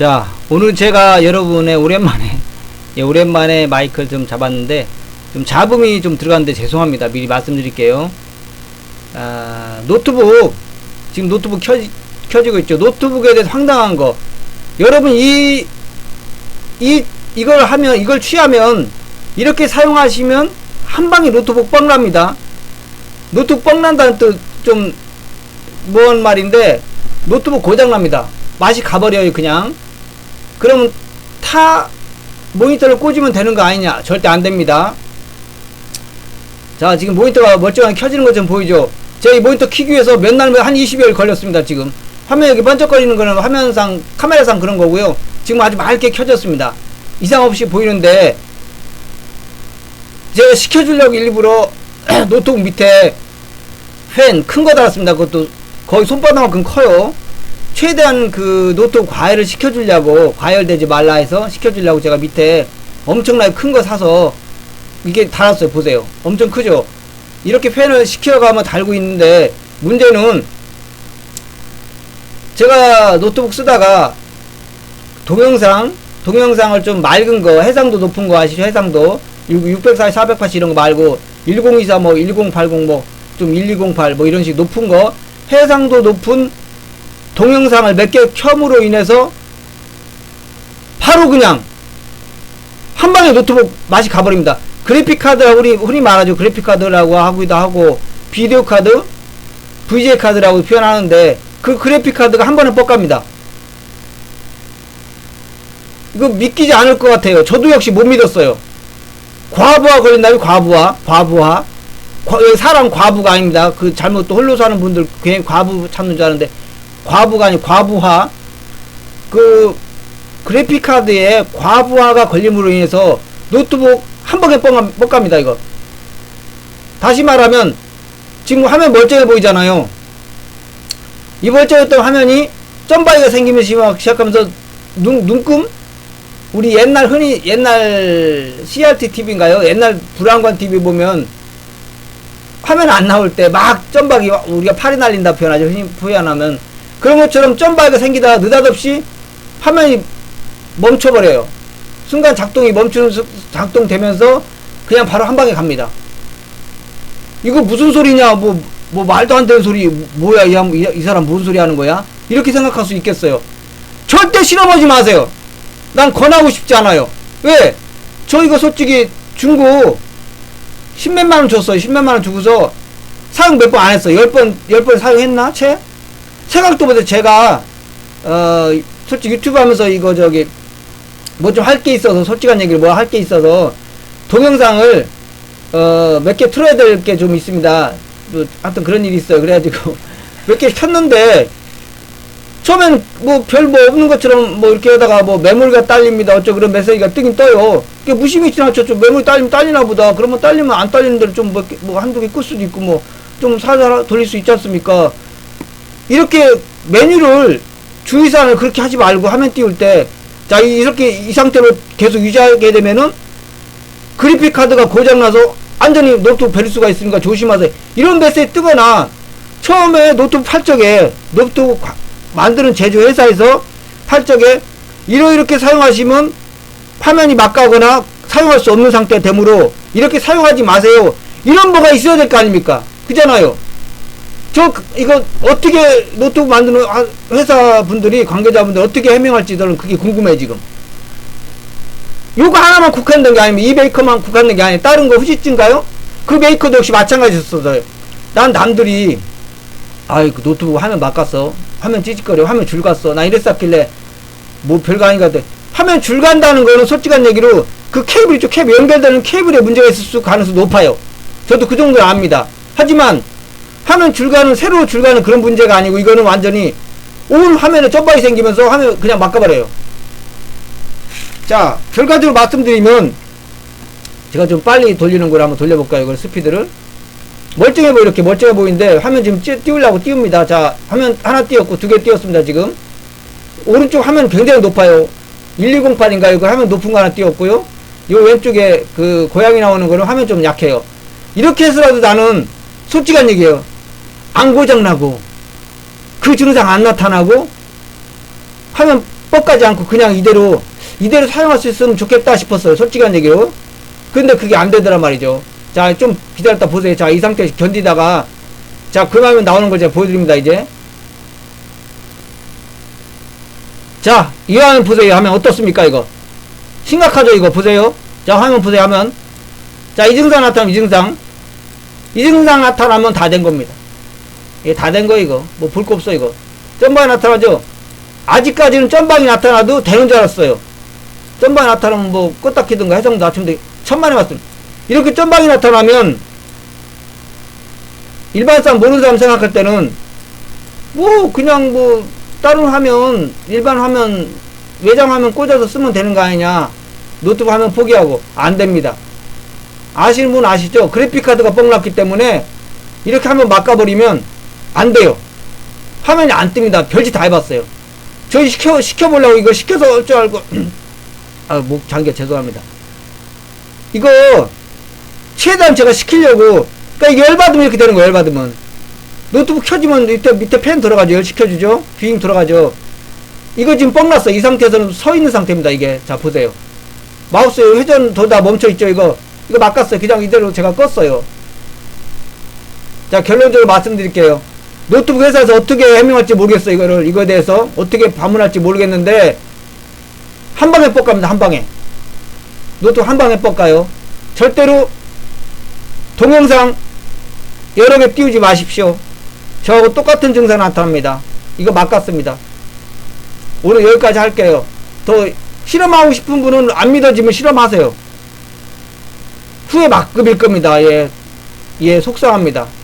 자, 오늘 제가 여러분의 오랜만에, 예, 오랜만에 마이크를 좀 잡았는데, 좀 잡음이 좀 들어갔는데 죄송합니다. 미리 말씀드릴게요. 아, 노트북, 지금 노트북 켜, 켜지고 있죠. 노트북에 대해서 황당한 거. 여러분, 이, 이, 이걸 하면, 이걸 취하면, 이렇게 사용하시면, 한 방에 노트북 뻥 납니다. 노트북 뻥 난다는 뜻, 좀, 뭔 말인데, 노트북 고장 납니다. 맛이 가버려요, 그냥. 그러면 타 모니터를 꽂으면 되는 거 아니냐? 절대 안 됩니다. 자, 지금 모니터가 멀쩡하게 켜지는 것좀 보이죠? 이 모니터 키기 위해서 몇 날, 한 20여일 걸렸습니다, 지금. 화면 여기 번쩍거리는 거는 화면상, 카메라상 그런 거고요. 지금 아주 맑게 켜졌습니다. 이상 없이 보이는데, 제가 시켜주려고 일부러 노트북 밑에 팬 큰 거 달았습니다. 그것도 거의 손바닥만큼 커요. 최대한 그 노트북 과열을 시켜주려고 과열되지 말라 해서 시켜주려고 제가 밑에 엄청나게 큰 거 사서 이게 달았어요 보세요. 엄청 크죠? 이렇게 팬을 시켜가면 달고 있는데 문제는 제가 노트북 쓰다가 동영상 동영상을 좀 맑은 거 해상도 높은 거 아시죠? 해상도. 640, 480 이런 거 말고 1024 뭐 1080 뭐 좀 1208 뭐 이런 식 높은 거. 해상도 높은 동영상을 몇 개 켬으로 인해서 바로 그냥 한 방에 노트북 맛이 가버립니다. 그래픽 카드라고 우리 흔히 말하죠. 그래픽 카드라고 하기도 하고 비디오 카드, VGA 카드라고 표현하는데 그 그래픽 카드가 한 번에 뻑갑니다. 이거 믿기지 않을 것 같아요. 저도 역시 못 믿었어요. 과부하 걸린다면 과부하, 과부하. 과- 사람 과부가 아닙니다. 그 잘못 또 홀로 사는 분들 괜히 과부 찾는 줄 아는데 과부가 아니 과부하 그 그래픽 카드에 과부하가 걸림으로 인해서 노트북 한 방에 뻥, 뻑갑니다 이거 다시 말하면 지금 화면 멀쩡해 보이잖아요 이 멀쩡했던 화면이 점바이가 생기면 시작하면서 눈, 눈금 우리 옛날 흔히 옛날 CRT TV인가요? 옛날 불안관 TV 보면 화면 안 나올 때 막 점박이 우리가 팔이 날린다 표현하죠. 흔히 표현하면 그런 것처럼 점박이가 생기다가 느닷없이 화면이 멈춰버려요. 순간 작동이 멈추는 수- 작동되면서 그냥 바로 한 방에 갑니다. 이거 무슨 소리냐? 뭐, 뭐 말도 안 되는 소리 뭐야 이, 한- 이, 이 사람 무슨 소리 하는 거야? 이렇게 생각할 수 있겠어요. 절대 실험하지 마세요. 난 권하고 싶지 않아요. 왜? 저 이거 솔직히 중고 십몇만 원 줬어요. 십몇만 원 주고서 사용 몇 번 안 했어. 열 번, 열번 사용했나? 채? 생각도 못해. 제가, 어, 솔직히 유튜브 하면서 이거 저기, 뭐 좀 할 게 있어서, 솔직한 얘기를 뭐 할 게 있어서, 동영상을, 어, 몇 개 틀어야 될 게 좀 있습니다. 뭐, 하여튼 그런 일이 있어요. 그래가지고, 몇 개 켰는데, 처음엔 뭐 별 뭐 없는 것처럼 뭐 이렇게 하다가 뭐 매물가 딸립니다. 어쩌 그런 메시지가 뜨긴 떠요. 그게 무심히 지나쳐 좀 매물이 딸리면 딸리나 보다. 그러면 딸리면 안 딸리는 대로 좀뭐 뭐 한두 개 끌 수도 있고 뭐좀 살살 돌릴 수 있지 않습니까? 이렇게 메뉴를 주의사항을 그렇게 하지 말고 화면 띄울 때 자 이렇게 이 상태로 계속 유지하게 되면은 그래픽 카드가 고장나서 완전히 노트북 베릴 수가 있으니까 조심하세요. 이런 메시지 뜨거나 처음에 노트북 팔적에 노트북 과- 만드는 제조 회사에서 팔적에 이러 이렇게 사용하시면 화면이 막가거나 사용할 수 없는 상태 되므로 이렇게 사용하지 마세요. 이런 뭐가 있어야 될 거 아닙니까? 그잖아요. 저 그- 이거 어떻게 노트북 만드는 아- 회사 분들이 관계자분들 어떻게 해명할지 저는 그게 궁금해 지금. 요거 하나만 국한된 게 아니면 이 메이커만 국한된 게 아니라 다른 거 후시증가요? 그 메이커도 역시 마찬가지였어요. 난 남들이 아이 그 노트북 화면 막갔어. 화면 찌직거려. 화면 줄 갔어. 나 이랬었길래 뭐 별거 아닌 것 같아. 화면 줄 간다는 거는 솔직한 얘기로 그 케이블 있죠. 케이블 연결되는 케이블에 문제가 있을 수 가능성이 높아요. 저도 그 정도 압니다. 하지만 화면 줄 가는 새로 줄 가는 그런 문제가 아니고 이거는 완전히 온 화면에 점박이 생기면서 화면 그냥 막아버려요. 자 결과적으로 말씀드리면 제가 좀 빨리 돌리는 걸 한번 돌려볼까요? 이걸 스피드를 멀쩡해 보이 이렇게 멀쩡해 보이는데 화면 지금 찌, 띄우려고 띄웁니다. 자 화면 하나 띄웠고 두 개 띄웠습니다 지금 오른쪽 화면 굉장히 높아요. 1208인가 이거 화면 높은 거 하나 띄웠고요. 이 왼쪽에 그 고양이 나오는 거는 화면 좀 약해요. 이렇게 해서라도 나는 솔직한 얘기예요. 안 고장나고 그 증상 안 나타나고 화면 뻑가지 않고 그냥 이대로 이대로 사용할 수 있으면 좋겠다 싶었어요. 솔직한 얘기로. 근데 그게 안 되더란 말이죠. 자, 좀 기다렸다 보세요. 자, 이 상태에서 견디다가 자, 그 화면 나오는 걸 제가 보여드립니다. 이제. 자, 이 화면 보세요. 하면 어떻습니까? 이거. 심각하죠? 이거 보세요. 자, 화면 보세요. 하면. 자, 이 증상 나타나면 이 증상. 이 증상 나타나면 다 된 겁니다. 이게 다 된 거 이거. 뭐 볼 거 없어 이거. 점방이 나타나죠? 아직까지는 점방이 나타나도 되는 줄 알았어요. 점방이 나타나면 뭐 껐다 키든가 해성도 낮추면 돼. 천만에 맞습니다. 이렇게 점방이 나타나면 일반 사람 모르는 사람 생각할 때는 뭐 그냥 뭐 다른 화면 일반 화면 외장 화면 꽂아서 쓰면 되는 거 아니냐 노트북 화면 포기하고 안 됩니다. 아시는 분 아시죠? 그래픽 카드가 뻥났기 때문에 이렇게 한번 막아버리면 안 돼요. 화면이 안 뜹니다. 별짓 다 해봤어요. 저희 시켜 시켜보려고 이거 시켜서 할줄 알고 아목 장기 죄송합니다. 이거 최대한 제가 시키려고 그러니까 열받으면 이렇게 되는 거예요. 열받으면 노트북 켜지면 밑에 밑에 펜 들어가죠. 열 시켜주죠. 뷰잉 들어가죠. 이거 지금 뻥났어. 이 상태에서는 서 있는 상태입니다. 이게 자 보세요. 마우스 회전 도다 멈춰 있죠. 이거 이거 막았어요. 그냥 이대로 제가 껐어요. 자 결론적으로 말씀드릴게요. 노트북 회사에서 어떻게 해명할지 모르겠어요. 이거를 이거에 대해서 어떻게 반문할지 모르겠는데 한 방에 뻑갑니다. 한 방에 노트북 한 방에 뻑가요. 절대로 동영상 여러 개 띄우지 마십시오. 저하고 똑같은 증상 나타납니다. 이거 막았습니다. 오늘 여기까지 할게요. 더 실험하고 싶은 분은 안 믿어지면 실험하세요. 후에 막급일 겁니다. 예, 예, 속상합니다.